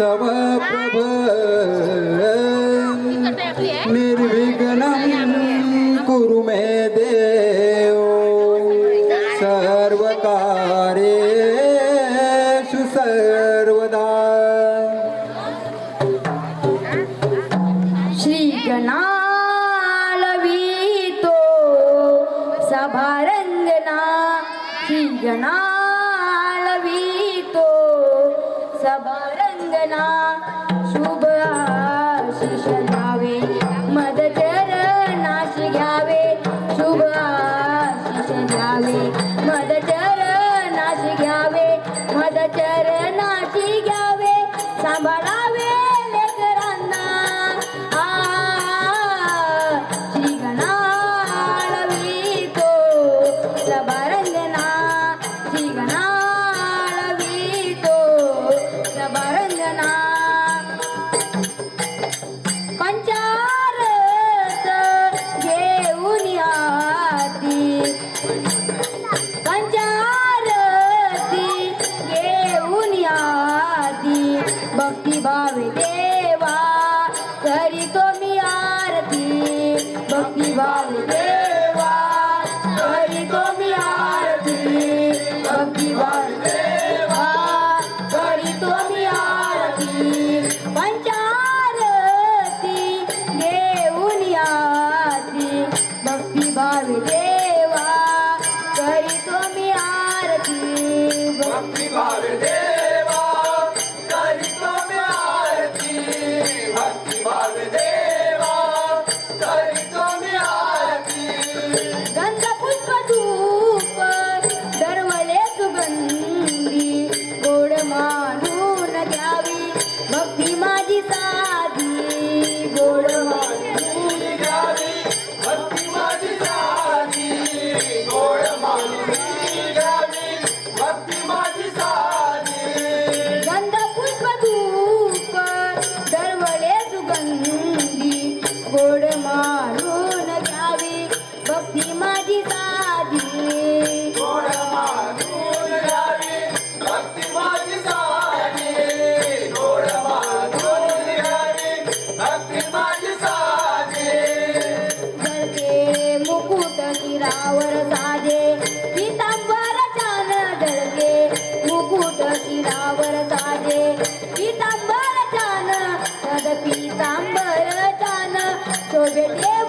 समप्रभ निर्विघ्नं कुरु मे देव। सर्वकार्येषु सर्वदा। श्री गणालवितो सभारंगना श्री না भक्ती भावे देवा करी तो मी आरती. भक्ती भावे देवा करी तो मी आरती. भक्ती भावे देवा करी तो मी आरती. पंचारती घेऊन याती भक्ती भावे देवा करी तो मी आरती. भक्ती भावे देवा. गोड मानून घ्यावी भक्ती माझी साधी. गोड मानून घ्यावी भक्ती माझी साधी. गोड भक्ती माझी मुकुट Hallelujah.